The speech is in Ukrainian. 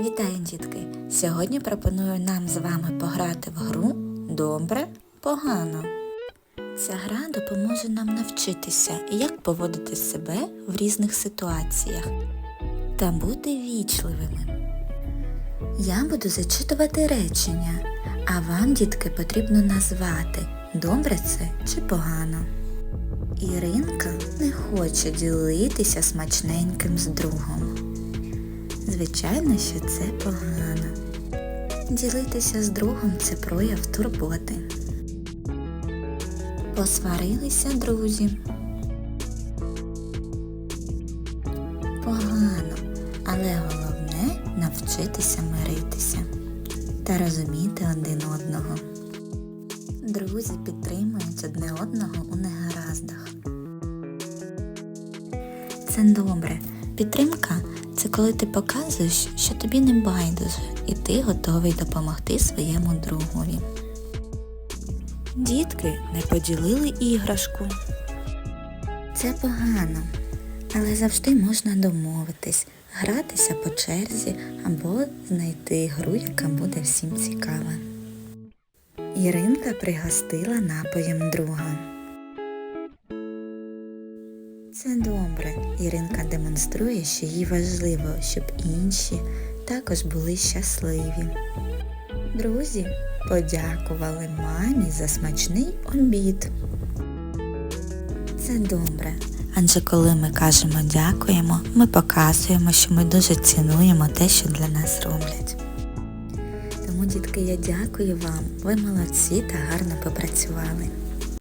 Вітаю, дітки! Сьогодні пропоную нам з вами пограти в гру Добре, погано. Ця гра допоможе нам навчитися, як поводити себе в різних ситуаціях та бути вічливими. Я буду зачитувати речення, а вам, дітки, потрібно назвати, добре це чи погано. Іринка не хоче ділитися смачненьким з другом. Звичайно, що це погано. Ділитися з другом це прояв турботи. Посварилися друзі. Погано, але головне навчитися миритися та розуміти один одного. Друзі підтримують одне одного у негараздах. Це добре. Підтримка це коли ти показуєш, що тобі не байдуже, і ти готовий допомогти своєму другові. Дітки не поділили іграшку. Це погано, але завжди можна домовитись, гратися по черзі або знайти гру, яка буде всім цікава. Іринка пригостила напоєм друга. Це добре. Іринка демонструє, що їй важливо, щоб інші також були щасливі. Друзі подякували мамі за смачний обід. Це добре. Адже коли ми кажемо дякуємо, ми показуємо, що ми дуже цінуємо те, що для нас роблять. Тому, дітки, я дякую вам. Ви молодці та гарно попрацювали.